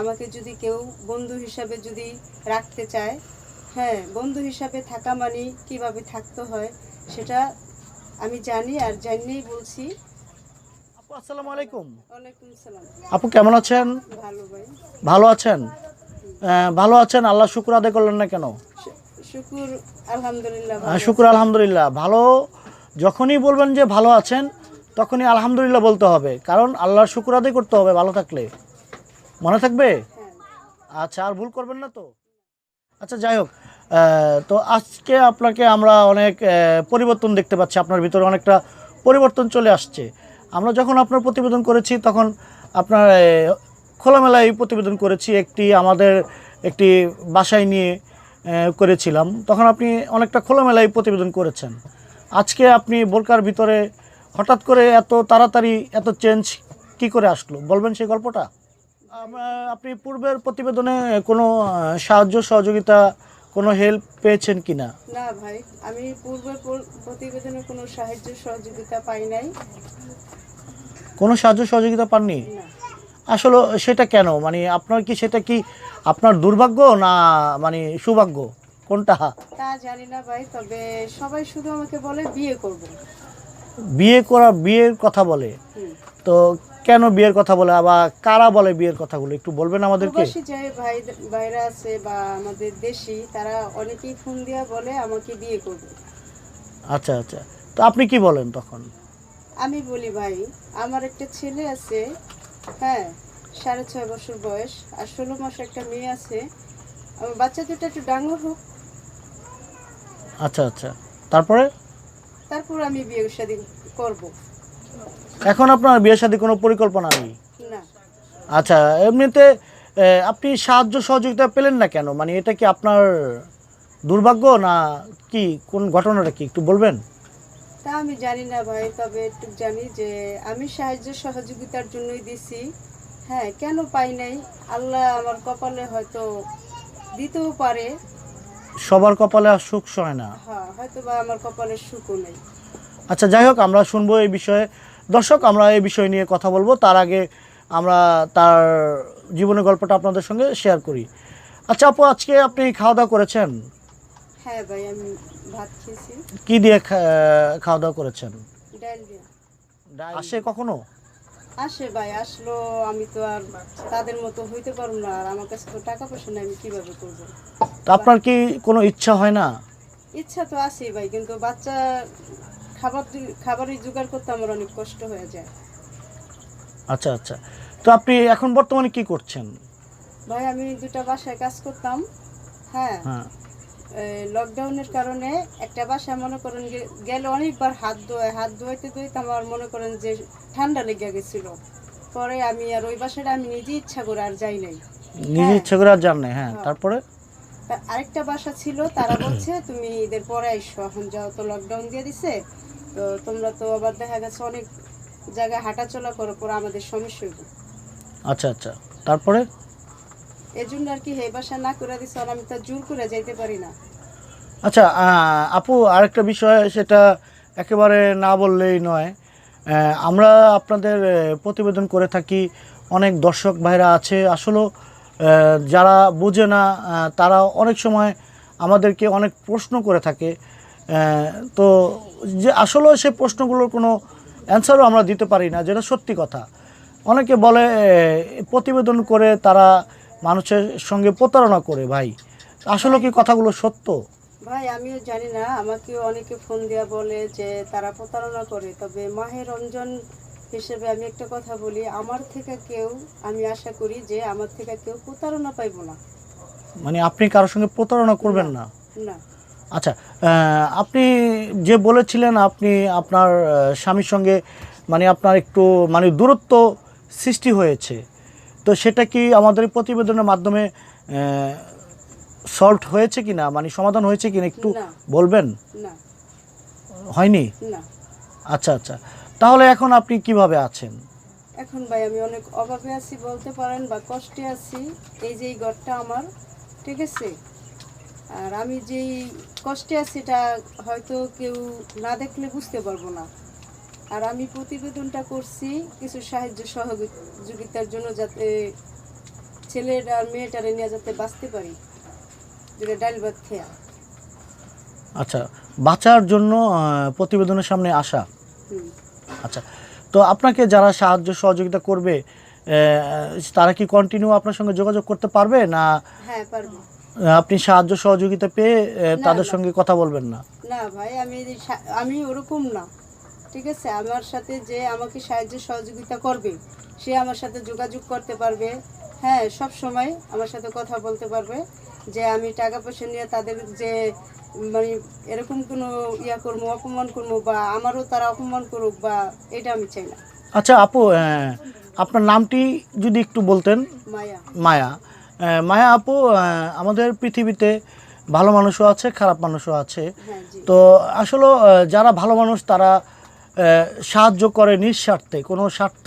আমাকে যদি কেউ বন্ধু হিসাবে যদি রাখতে চায় হ্যাঁ বন্ধু হিসাবে থাকা মানে কীভাবে থাকতে হয় সেটা আমি জানি আর জানিয়েই বলছি। আপু আসসালামু আলাইকুম। ওয়ালাইকুম সালাম। আপু কেমন আছেন? ভালো ভাই। ভালো আছেন? ভালো আছেন? আল্লাহ শুক্র আদায় করলেন না কেন? শুকুর আলহামদুলিল্লাহ শুক্র আলহামদুলিল্লাহ। ভালো যখনই বলবেন যে ভালো আছেন তখনই আলহামদুলিল্লাহ বলতে হবে। কারণ আল্লাহর শুক্র আদায় করতে হবে ভালো থাকলে। মনে থাকবে? আচ্ছা আর ভুল করবেন না তো? আচ্ছা যাই হোক তো আজকে আপনাকে আমরা অনেক পরিবর্তন দেখতে পাচ্ছি। আপনার ভিতরে অনেকটা পরিবর্তন চলে আসছে। আমরা যখন আপনার প্রতিবেদন করেছি, তখন আপনার খোলামেলায় প্রতিবেদন করেছি, একটি আমাদের একটি বাসায় নিয়ে করেছিলাম। তখন আপনি অনেকটা খোলামেলায় প্রতিবেদন করেছেন। আজকে আপনি বোরকার ভিতরে হঠাৎ করে এত তাড়াতাড়ি, এত চেঞ্জ কি করে আসলো? বলবেন সেই গল্পটা? আপনি পূর্বের প্রতিবেদনে কোনো সাহায্য সহযোগিতা কোনো হেল্প পেয়েছেন কি না না ভাই আমি পূর্বের প্রতিবেদনে কোনো সাহায্য সহযোগিতা পাই নাই। কোনো সাহায্য সহযোগিতা পাননি? আসলে সেটা কেন? মানে আপনার কি সেটা কি আপনার দুর্ভাগ্য না মানে সৌভাগ্য? কোনটা? তা জানি না ভাই তবে সবাই শুধু আমাকে বলে বিয়ে করব। বিয়ে করা বিয়ের কথা বলে। তো কেন বিয়ের কথা বলে? আবার কারা বলে বিয়ের কথাগুলো? একটু বলবেন আমাদেরকে। ভাইরা আছে বা আমাদের দেশি তারা অনেকেই ফোন দিয়া বলে আমাকে বিয়ে করবে। আচ্ছা আচ্ছা। তো আপনি কি বলেন তখন? আমি বলি ভাই আমার একটা ছেলে আছে হ্যাঁ সাড়ে ছয় বছর বয়স আর ষোলো মাস একটা মেয়ে আছে। আমার বাচ্চা দুটো একটু ডাঙর হোক। আচ্ছা আচ্ছা। তারপরে? তারপর আমি বিয়ে শাদী করব। এখন আপনার বিয়ে শাদী কোনো পরিকল্পনা নেই? না। আচ্ছা এমনিতে আপনি সাহায্য সহযোগিতা পেলেন না কেন? মানে এটা কি আপনার দুর্ভাগ্য না কি? কোন ঘটনাটা কি? একটু বলবেন? তা আমি জানি না ভাই তবে একটু জানি যে আমি সাহায্য সহযোগিতার জন্যই দিছি। হ্যাঁ কেন পাই নাই? আল্লাহ আমার কপালে হয়তো দিতেও পারে। সবার কপালে আর সুখ সয় না। হ্যাঁ হয়তো বা আমার কপালে সুখও নেই। আচ্ছা যাই হোক আমরা শুনব এই বিষয়ে। দর্শক আমরা এই বিষয় নিয়ে কথা বলব। তার আগে আমরা তার জীবনের গল্পটা আপনাদের সঙ্গে শেয়ার করি। আচ্ছা আপু আজকে আপনি খাওয়া দাওয়া করেছেন? হ্যাঁ ভাই আমি ভাত খেয়েছি। কি দিয়ে খাওয়া দাওয়া করেছেন? ডাল দিয়ে। আসে কখনো? আসে ভাই আসলো আমি তো আর তাদের মতো হইতে পারব না। আর আমার কাছে তো টাকা পয়সা নেই আমি কীভাবে করব? তো আপনার কি কোনো ইচ্ছা হয় না? ইচ্ছা তো আছে ভাই কিন্তু বাচ্চা খাবার খাবারের জোগাড় করতে আমার অনেক কষ্ট হয়ে যায়। আচ্ছা আচ্ছা। তো আপনি এখন বর্তমানে কি করছেন? ভাই আমি দুটা বাসায় কাজ করতাম। হ্যাঁ। হ্যাঁ। লকডাউনের কারণে একটা বাসায় মনে করেন গেলে অনেকবার হাত ধোয়। হাত ধোয়াইতে ধোয়াইতে আমার মনে করেন যে ঠান্ডা লেগে গেছিল। পরে আমি আর ওই বাসাটা আমি নিজে ইচ্ছা করে আর যাই নাই। নিজে হ্যাঁ। ইচ্ছে করে আর জান নাই, হ্যাঁ। হ্যাঁ। তারপরে? আরেকটা বাসা ছিল তারা বলছে তুমি ঈদের পরে আইসো। এখন যাও তো লকডাউন দিয়ে দিছে তো তোমরা তো আবার দেখা গেছে অনেক জায়গায় হাঁটাচলা করো পরে আমাদের সমস্যা হইব। আচ্ছা আচ্ছা। তারপরে? এই জন্য আর কি হে বাসা না করে দিছে আর আমি তো জোর করে যাইতে পারি না। আচ্ছা আপু আরেকটা বিষয় সেটা একেবারে না বললেই নয়। আমরা আপনাদের প্রতিবেদন করে থাকি অনেক দর্শক ভাইরা আছে। আসলে যারা বোঝে না তারা অনেক সময় আমাদেরকে অনেক প্রশ্ন করে থাকে। তো যে আসলে সে প্রশ্নগুলোর কোনো অ্যান্সারও আমরা দিতে পারি না যেটা সত্যি কথা। অনেকে বলে প্রতিবেদন করে তারা মানুষের সঙ্গে প্রতারণা করে ভাই। আসলে কি কথাগুলো সত্য? ভাই আমিও জানি না আমাকেও অনেকে ফোন দেওয়া বলে যে তারা প্রতারণা করে। তবে মাহে রমজান হিসেবে আমি একটা কথা বলি আমার থেকে কেউ আমি আশা করি যে আমার থেকে কেউ প্রতারণা পাইবো না। মানে আপনি কারোর সঙ্গে প্রতারণা করবেন না? না। আচ্ছা আপনি যে বলেছিলেন আপনি আপনার স্বামীর সঙ্গে মানে আপনার একটু মানে দূরত্ব সৃষ্টি হয়েছে তো সেটা কি আমাদের প্রতিবেদনের মাধ্যমে সলভ হয়েছে কি না মানে সমাধান হয়েছে কি না। একটু বলবেন হয়নি? আচ্ছা আচ্ছা। তাহলে এখন আপনি কীভাবে আছেন? এখন ভাই আমি অনেক অভাবে আছি বলতে পারেন বা কষ্টে আছি। এই যে এই ঘরটা আমার ঠিক আছে? আর আমি যেই কষ্টে আছি এটা হয়তো কেউ না দেখলে বুঝতে পারব না। আর আমি প্রতিবেদনটা করছি কিছু সাহায্য সহযোগিতার জন্য যাতে ছেলেটা আর মেয়েটারে নিয়ে যাতে বাঁচতে পারি। যেটা ডাল ভাত খেয়া। আচ্ছা বাঁচার জন্য প্রতিবেদনের সামনে আসা। আচ্ছা তো আপনাকে যারা সাহায্য সহযোগিতা করবে তারা কি কন্টিনিউ আপনার সঙ্গে যোগাযোগ করতে পারবে না? হ্যাঁ পারব। আপনি সাহায্য সহযোগিতা পেয়ে তাদের সঙ্গে কথা বলবেন না। না ভাই আমি আমি ওরকম না ঠিক আছে? আমার সাথে যে আমাকে সাহায্য সহযোগিতা করবে সে আমার সাথে যোগাযোগ করতে পারবে। হ্যাঁ সব সময় আমার সাথে কথা বলতে পারবে যে আমি টাকা পয়সা নিয়ে তাদের যে মানে এরকম কোনো ইয়া করব অপমান করব বা আমারও তারা অপমান করুক বা এটা আমি চাই না। আচ্ছা আপু আপনার নামটি যদি একটু বলতেন। মায়া। মায়া। মায়া আপু আমাদের পৃথিবীতে ভালো মানুষও আছে খারাপ মানুষও আছে। হ্যাঁ তো আসলে যারা ভালো মানুষ তারা সাহায্য করে নিঃস্বার্থে। কোনো স্বার্থ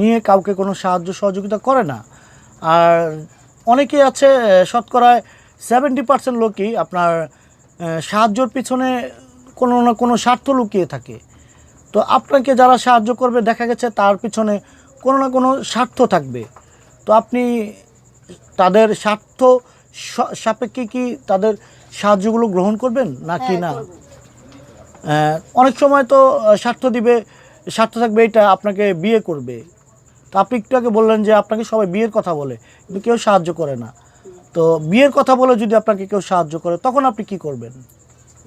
নিয়ে কাউকে কোনো সাহায্য সহযোগিতা করে না। আর অনেকে আছে শতকরায় সেভেন্টি পার্সেন্ট লোকই আপনার সাহায্যর পিছনে কোনো না কোনো স্বার্থ লুকিয়ে থাকে। তো আপনাকে যারা সাহায্য করবে দেখা গেছে তার পিছনে কোনো না কোনো স্বার্থ থাকবে। তো আপনি তাদের স্বার্থ সাপেক্ষে কি তাদের সাহায্যগুলো গ্রহণ করবেন? নাকি হ্যাঁ, না। অনেক সময় তো স্বার্থ দিবে স্বার্থ থাকবে এটা আপনাকে বিয়ে করবে। তো আপনি একটু আগে বললেন যে আপনাকে সবাই বিয়ের কথা বলে কিন্তু কেউ সাহায্য করে না। তো বিয়ের কথা বলে যদি আপনাকে কেউ সাহায্য করে তখন আপনি কি করবেন?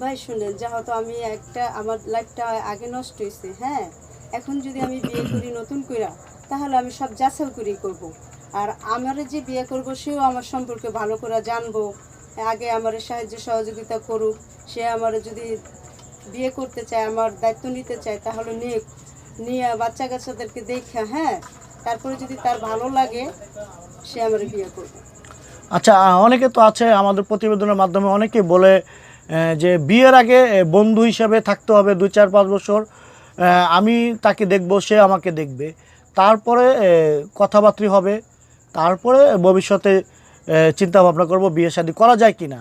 ভাই শুনেন যেহেতু আমি একটা আমার লাইফটা আগে নষ্ট হয়েছে হ্যাঁ? এখন যদি আমি বিয়ে করি নতুন কইরা তাহলে আমি সব যাচাই করি করব। আর আমার যে বিয়ে করব, সেও আমার সম্পর্কে ভালো করে জানব। আগে আমার সাহায্য সহযোগিতা করুক। সে আমার যদি বিয়ে করতে চায়, আমার দায়িত্ব নিতে চায়, তাহলে নিয়ে নিয়ে বাচ্চা কাচ্চাদেরকে দেখে হ্যাঁ? তারপরে যদি তার ভালো লাগে, সে আমার বিয়ে করবে। আচ্ছা অনেকে তো আছে আমাদের প্রতিবেদনের মাধ্যমে অনেকে বলে যে বিয়ের আগে বন্ধু হিসাবে থাকতে হবে দুই চার পাঁচ বছর। আমি তাকে দেখব, সে আমাকে দেখবে। তারপরে কথাবার্তা হবে। তারপরে ভবিষ্যতে চিন্তা ভাবনা করব বিয়ে শাদী করা যায় কিনা।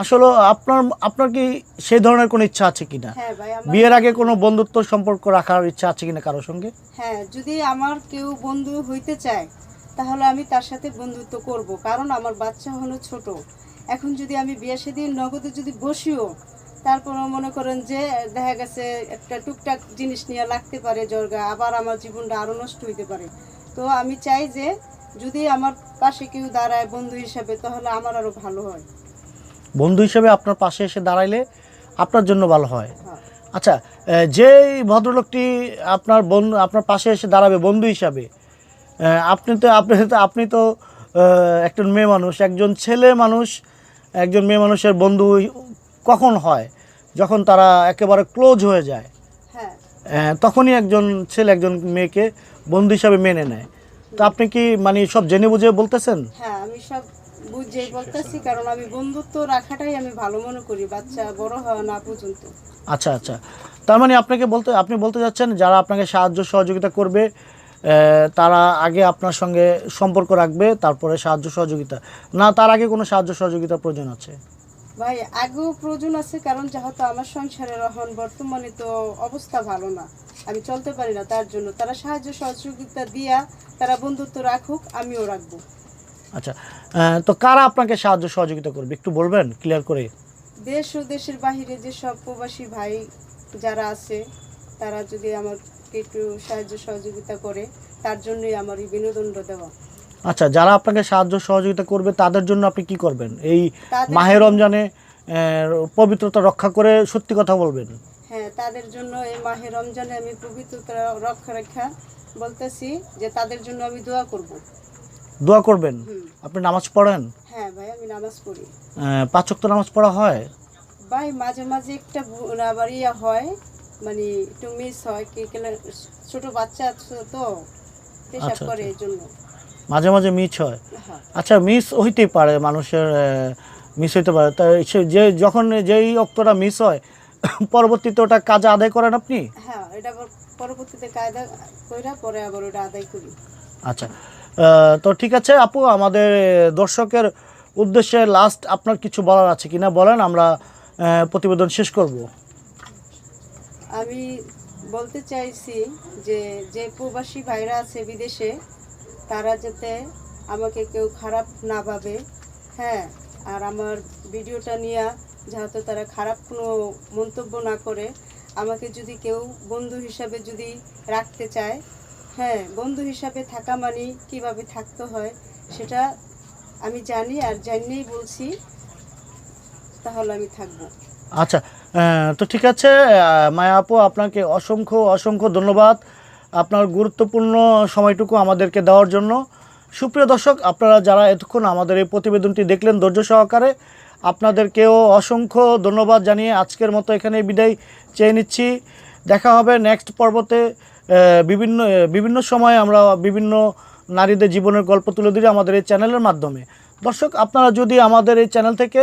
আসলে আপনার আপনার কি সেই ধরনের কোনো ইচ্ছা আছে কিনা? হ্যাঁ বিয়ের আগে কোনো বন্ধুত্ব সম্পর্ক রাখার ইচ্ছা আছে কিনা কারোর সঙ্গে? হ্যাঁ যদি আমার কেউ বন্ধু হইতে চায় তাহলে আমি তার সাথে বন্ধুত্ব করব। কারণ আমার বাচ্চা হলো ছোট। এখন যদি আমি বিয়ে সেদিন নগদে যদি বসিও তারপর মনে করেন যে দেখা গেছে একটা টুকটাক জিনিস নিয়ে লাগতে পারে জর্গা আবার আমার জীবনটা আরও নষ্ট হইতে পারে। তো আমি চাই যে যদি আমার পাশে কেউ দাঁড়ায় বন্ধু হিসাবে তাহলে আমার আরও ভালো হয়। বন্ধু হিসেবে আপনার পাশে এসে দাঁড়াইলে আপনার জন্য ভালো হয়। হ্যাঁ। আচ্ছা যেই ভদ্রলোকটি আপনার বন্ধু আপনার পাশে এসে দাঁড়াবে বন্ধু হিসাবে আপনি তো আপনি তো আপনি তো একজন মেয়ে মানুষ একজন ছেলে মানুষ একজন মেয়ে মানুষের বন্ধু কখন হয়? যখন তারা একেবারে ক্লোজ হয়ে যায়। হ্যাঁ। তখনই একজন ছেলে একজন মেয়েকে বন্ধু হিসাবে মেনে নেয়। তো আপনি কি মানে সব জেনে বুঝে বলতেছেন? হ্যাঁ আমি সব বুঝেই বলতেছি কারণ আমি বন্ধুত্ব রাখাটাই আমি ভালো মনে করি বাচ্চা বড় হওয়া না পর্যন্ত। আচ্ছা আচ্ছা। তার মানে আপনাকে বলতে আপনি বলতে যাচ্ছেন যারা আপনাকে সাহায্য সহযোগিতা করবে তারা আগে আপনার সঙ্গে সম্পর্ক রাখবে তারপরে সাহায্য সহযোগিতা। না তার আগে কোনো সাহায্য সহযোগিতার প্রয়োজন আছে? ভাই আগেও প্রয়োজন আছে কারণ যেহেতু আমার সংসারের এখন বর্তমানে তো অবস্থা ভালো না। আমি চলতে পারি না তার জন্য। তারা সাহায্য সহযোগিতা দিয়া তারা বন্ধুত্ব রাখুক আমিও রাখব। আচ্ছা তো কারা আপনাকে সাহায্য সহযোগিতা করবে? একটু বলবেন ক্লিয়ার করে। দেশ ও দেশের বাহিরে যে সব প্রবাসী ভাই যারা আছে তারা যদি আমাকে একটু সাহায্য সহযোগিতা করে তার জন্যই আমার এই বিনোদনটা দেওয়া। আচ্ছা যারা আপনাকে সাহায্য সহযোগিতা করবে তাদের জন্য আপনি কি করবেন? এই মাহে রমজানে পবিত্রতা রক্ষা করে সত্যি কথা বলবেন? হ্যাঁ তাদের জন্য এই মাহে রমজানে আমি পবিত্রতা রক্ষা রেখা বলতেছি যে তাদের জন্য আমি দোয়া করব। দোয়া করবেন? আপনি নামাজ পড়েন? হ্যাঁ ভাই আমি নামাজ পড়ি। পাঁচ ওয়াক্ত নামাজ পড়া হয়? ভাই মাঝে মাঝে একটা আবার ইয়া হয় মানে একটু মিস হয় কি কেলে ছোট বাচ্চা আছে তো পেশাব আচ্ছা, করে এই জন্য। মাঝে মাঝে মিস হয়? হ্যাঁ। আচ্ছা মিস হইতেই পারে মানুষের মিস হইতে পারে। তাই যে যখন যেই অক্তটা মিস হয় পরবর্তীতে ওটা কাজ আদায় করেন আপনি? হ্যাঁ এটা পরবর্তীতে কায়দা কইরা পরে আবার ওটা আদায় করি। আচ্ছা তো ঠিক আছে আপু আমাদের দর্শকের উদ্দেশ্যে লাস্ট আপনার কিছু বলার আছে কিনা বলেন আমরা প্রতিবেদন শেষ করব। আমি বলতে চাইছি যে যে প্রবাসী ভাইরা আছে বিদেশে তারা যাতে আমাকে কেউ খারাপ না ভাবে হ্যাঁ আর আমার ভিডিওটা নিয়ে যাতে তারা খারাপ কোনো মন্তব্য না করে। আমাকে যদি কেউ বন্ধু হিসাবে যদি রাখতে চায় হ্যাঁ বন্ধু হিসাবে থাকা মানে কীভাবে থাকতে হয় সেটা আমি জানি আর জানিয়েই বলছি, তাহলে আমি থাকব। আচ্ছা তো ঠিক আছে মায়া আপু, আপনাকে অসংখ্য অসংখ্য ধন্যবাদ আপনার গুরুত্বপূর্ণ সময়টুকু আমাদেরকে দেওয়ার জন্য। সুপ্রিয় দর্শক, আপনারা যারা এতক্ষণ আমাদের এই প্রতিবেদনটি দেখলেন ধৈর্য সহকারে আপনাদেরকেও অসংখ্য ধন্যবাদ জানিয়ে আজকের মতো এখানে বিদায় চেয়ে নিচ্ছি। দেখা হবে নেক্সট পর্বতে বিভিন্ন বিভিন্ন সময়ে আমরা বিভিন্ন নারীদের জীবনের গল্প তুলে ধরি আমাদের এই চ্যানেলের মাধ্যমে। দর্শক, আপনারা যদি আমাদের এই চ্যানেল থেকে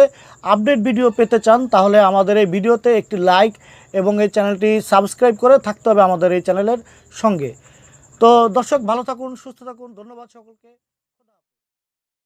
আপডেট ভিডিও পেতে চান, তাহলে আমাদের এই ভিডিওতে একটি লাইক এবং এই চ্যানেলটি সাবস্ক্রাইব করে থাকতে হবে আমাদের এই চ্যানেলের সঙ্গে। তো দর্শক, ভালো থাকুন, সুস্থ থাকুন, ধন্যবাদ সকলকে।